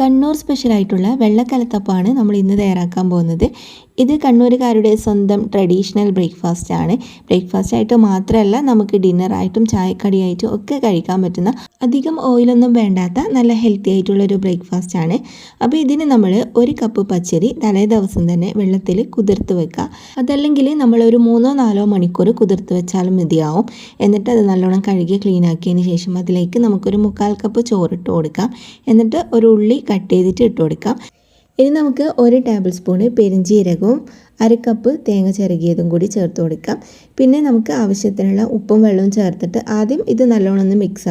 കണ്ണൂർ സ്പെഷ്യലായിട്ടുള്ള വെള്ളക്കലത്തപ്പമാണ് നമ്മൾ ഇന്ന് തയ്യാറാക്കാൻ പോകുന്നത്. ഇത് കണ്ണൂരുകാരുടെ സ്വന്തം ട്രഡീഷണൽ ബ്രേക്ക്ഫാസ്റ്റ് ആണ്. ബ്രേക്ക്ഫാസ്റ്റ് ആയിട്ട് മാത്രമല്ല നമുക്ക് ഡിന്നറായിട്ടും ചായക്കടിയായിട്ടും ഒക്കെ കഴിക്കാൻ പറ്റുന്ന അധികം ഓയിലൊന്നും വേണ്ടാത്ത നല്ല ഹെൽത്തി ആയിട്ടുള്ള ഒരു ബ്രേക്ക്ഫാസ്റ്റ് ആണ്. അപ്പോൾ ഇതിന് നമ്മൾ ഒരു കപ്പ് പച്ചരി തലേ ദിവസം തന്നെ വെള്ളത്തിൽ കുതിർത്ത് വെക്കുക. അതല്ലെങ്കിൽ നമ്മൾ ഒരു മൂന്നോ നാലോ മണിക്കൂർ കുതിർത്ത് വെച്ചാലും മതിയാവും. എന്നിട്ട് അത് നല്ലോണം കഴുകി ക്ലീൻ ആക്കിയതിന് ശേഷം അതിലേക്ക് നമുക്കൊരു മുക്കാൽ കപ്പ് ചോറിട്ട് കൊടുക്കാം. എന്നിട്ട് ഒരു ഉള്ളി കട്ട് ചെയ്തിട്ട് ഇട്ട് കൊടുക്കാം. ഇനി നമുക്ക് ഒരു ടേബിൾ സ്പൂണ് പെരിഞ്ചീരകവും അര കപ്പ് തേങ്ങ ചിരകിയതും കൂടി ചേർത്ത് കൊടുക്കാം. പിന്നെ നമുക്ക് ആവശ്യത്തിനുള്ള ഉപ്പും വെള്ളവും ചേർത്തിട്ട് ആദ്യം ഇത് നല്ലോണം ഒന്ന് മിക്സ്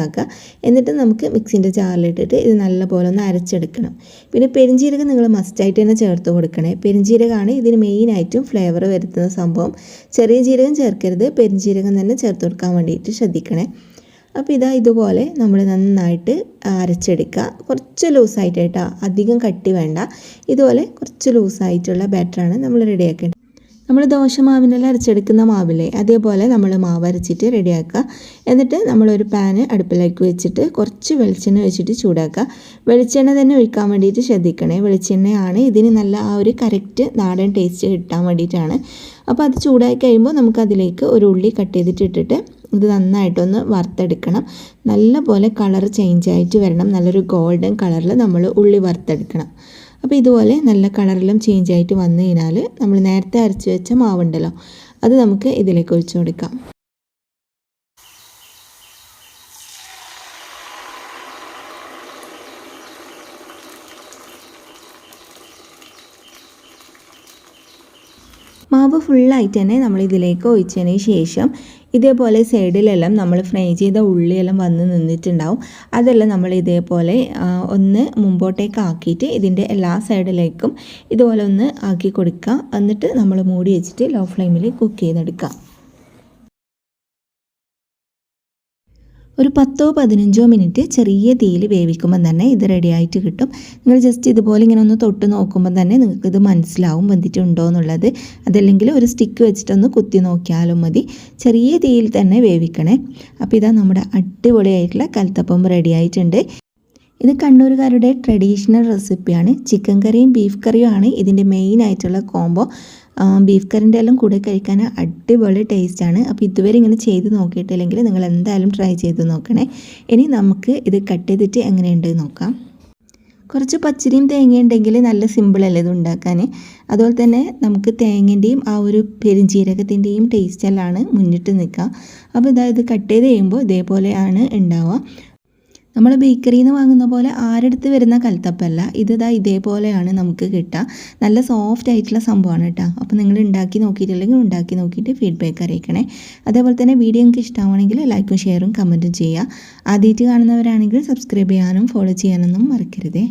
എന്നിട്ട് നമുക്ക് മിക്സിന്റെ ജാറിലിട്ടിട്ട് ഇത് നല്ലപോലെ ഒന്ന് അരച്ചെടുക്കണം. പിന്നെ പെരിഞ്ചീരകം നിങ്ങൾ മസ്റ്റായിട്ട് തന്നെ ചേർത്ത് കൊടുക്കണേ. പെരിഞ്ചീരകമാണ് ഇതിന് മെയിനായിട്ടും ഫ്ലേവർ വരുത്തുന്ന സംഭവം. ചെറിയ ജീരകം ചേർക്കരുത്. പെരിഞ്ചീരകം തന്നെ ചേർത്ത് കൊടുക്കാൻ വേണ്ടിയിട്ട് ശ്രദ്ധിക്കണേ. അപ്പോൾ ഇതാ ഇതുപോലെ നമ്മൾ നന്നായിട്ട് അരച്ചെടുക്കുക. കുറച്ച് ലൂസായിട്ട് കേട്ടോ അധികം കട്ടി വേണ്ട. ഇതുപോലെ കുറച്ച് ലൂസായിട്ടുള്ള ബാറ്ററാണ് നമ്മൾ റെഡിയാക്കേണ്ടത്. നമ്മൾ ദോശമാവിനെല്ലാം അരച്ചെടുക്കുന്ന മാവില്ലേ അതേപോലെ നമ്മൾ മാവ് അരച്ചിട്ട് റെഡിയാക്കുക. എന്നിട്ട് നമ്മളൊരു പാന് അടുപ്പിലേക്ക് വെച്ചിട്ട് കുറച്ച് വെളിച്ചെണ്ണ വെച്ചിട്ട് ചൂടാക്കുക. വെളിച്ചെണ്ണ തന്നെ ഒഴിക്കാൻ വേണ്ടിയിട്ട് ശ്രദ്ധിക്കണേ. വെളിച്ചെണ്ണയാണ് ഇതിന് നല്ല ആ ഒരു കറക്റ്റ് നാടൻ ടേസ്റ്റ് കിട്ടാൻ വേണ്ടിയിട്ടാണ്. അപ്പോൾ അത് ചൂടാക്കി കഴിയുമ്പോൾ നമുക്കതിലേക്ക് ഒരു ഉള്ളി കട്ട് ചെയ്തിട്ട് ഇട്ടിട്ട് ഇത് നന്നായിട്ടൊന്ന് വറുത്തെടുക്കണം. നല്ലപോലെ കളർ ചേഞ്ച് ആയിട്ട് വരണം. നല്ലൊരു ഗോൾഡൻ കളറിൽ നമ്മൾ ഉള്ളി വറുത്തെടുക്കണം. അപ്പോൾ ഇതുപോലെ നല്ല കളറിലും ചേഞ്ച് ആയിട്ട് വന്നു കഴിഞ്ഞാൽ നമ്മൾ നേരത്തെ അരച്ച് വെച്ച മാവുണ്ടല്ലോ അത് നമുക്ക് ഇതിലേക്ക് ഒഴിച്ചു കൊടുക്കാം. മാവ് ഫുള്ളായിട്ട് തന്നെ നമ്മൾ ഇതിലേക്ക് ഒഴിച്ചതിന് ശേഷം ഇതേപോലെ സൈഡിലെല്ലാം നമ്മൾ ഫ്രൈ ചെയ്ത ഉള്ളിയെല്ലാം വന്ന് നിന്നിട്ടുണ്ടാവും. അതെല്ലാം നമ്മൾ ഇതേപോലെ ഒന്ന് മുമ്പോട്ടേക്ക് ആക്കിയിട്ട് ഇതിന്റെ എല്ലാ സൈഡിലേക്കും ഇതുപോലെ ഒന്ന് ആക്കി കൊടുക്കുക. എന്നിട്ട് നമ്മൾ മൂടി വെച്ചിട്ട് ലോ ഫ്ലെയിമിൽ കുക്ക് ചെയ്തെടുക്കുക. ഒരു പത്തോ പതിനഞ്ചോ മിനിറ്റ് ചെറിയ തീയിൽ വേവിക്കുമ്പോൾ തന്നെ ഇത് റെഡിയായിട്ട് കിട്ടും. നിങ്ങൾ ജസ്റ്റ് ഇതുപോലെ ഇങ്ങനെ ഒന്ന് തൊട്ട് നോക്കുമ്പോൾ തന്നെ നിങ്ങൾക്ക് ഇത് മനസ്സിലാവും വെന്തിട്ടുണ്ടോ എന്നുള്ളത്. അതല്ലെങ്കിൽ ഒരു സ്റ്റിക്ക് വെച്ചിട്ടൊന്ന് കുത്തി നോക്കിയാലും മതി. ചെറിയ തീയിൽ തന്നെ വേവിക്കണേ. അപ്പോൾ ഇതാ നമ്മുടെ അടിപൊളിയായിട്ടുള്ള കൽത്തപ്പം റെഡി ആയിട്ടുണ്ട് ഇത് കണ്ണൂരുകാരുടെ ട്രഡീഷണൽ റെസിപ്പിയാണ്. ചിക്കൻ കറിയും ബീഫ് കറിയും ആണ് ഇതിന്റെ മെയിൻ ആയിട്ടുള്ള കോംബോ ബീഫ് കറിന്റെ എല്ലാം കൂടെ കഴിക്കാൻ അടിപൊളി ടേസ്റ്റാണ് അപ്പോൾ ഇതുവരെ ഇങ്ങനെ ചെയ്ത് നോക്കിയിട്ടില്ലെങ്കിൽ നിങ്ങൾ എന്തായാലും ട്രൈ ചെയ്ത് നോക്കണേ. ഇനി നമുക്ക് ഇത് കട്ട് ചെയ്തിട്ട് എങ്ങനെയുണ്ട് നോക്കാം. കുറച്ച് പച്ചരിയും തേങ്ങയുണ്ടെങ്കിൽ നല്ല സിമ്പിളല്ലേ ഇത് ഉണ്ടാക്കാൻ? അതുപോലെ തന്നെ നമുക്ക് തേങ്ങന്റെയും ആ ഒരു പെരുംജീരകത്തിന്റെയും ടേസ്റ്റെല്ലാം മുന്നിട്ട് നിൽക്കുക. അപ്പോൾ ഇതായത് കട്ട് ചെയ്ത് കഴിയുമ്പോൾ ഇതേപോലെയാണ് ഉണ്ടാവുക. നമ്മൾ ബേക്കറിയിൽ നിന്ന് വാങ്ങുന്ന പോലെ ആരെടുത്ത് വരുന്ന കൽത്തപ്പല്ല. ഇത് ഇതാ ഇതേപോലെയാണ് നമുക്ക് കിട്ടുക നല്ല സോഫ്റ്റ് ആയിട്ടുള്ള സംഭവമാണ് കേട്ടോ. അപ്പോൾ നിങ്ങൾ ഉണ്ടാക്കി നോക്കിയിട്ടില്ലെങ്കിൽ ഉണ്ടാക്കി നോക്കിയിട്ട് ഫീഡ്ബാക്ക് അറിയിക്കണേ. അതേപോലെ തന്നെ വീഡിയോ നിങ്ങൾക്ക് ഇഷ്ടമാണെങ്കിൽ ലൈക്കും ഷെയറും കമന്റും ചെയ്യുക. ആദ്യമായിട്ട് കാണുന്നവരാണെങ്കിൽ സബ്സ്ക്രൈബ് ചെയ്യാനും ഫോളോ ചെയ്യാനൊന്നും മറക്കരുതേ.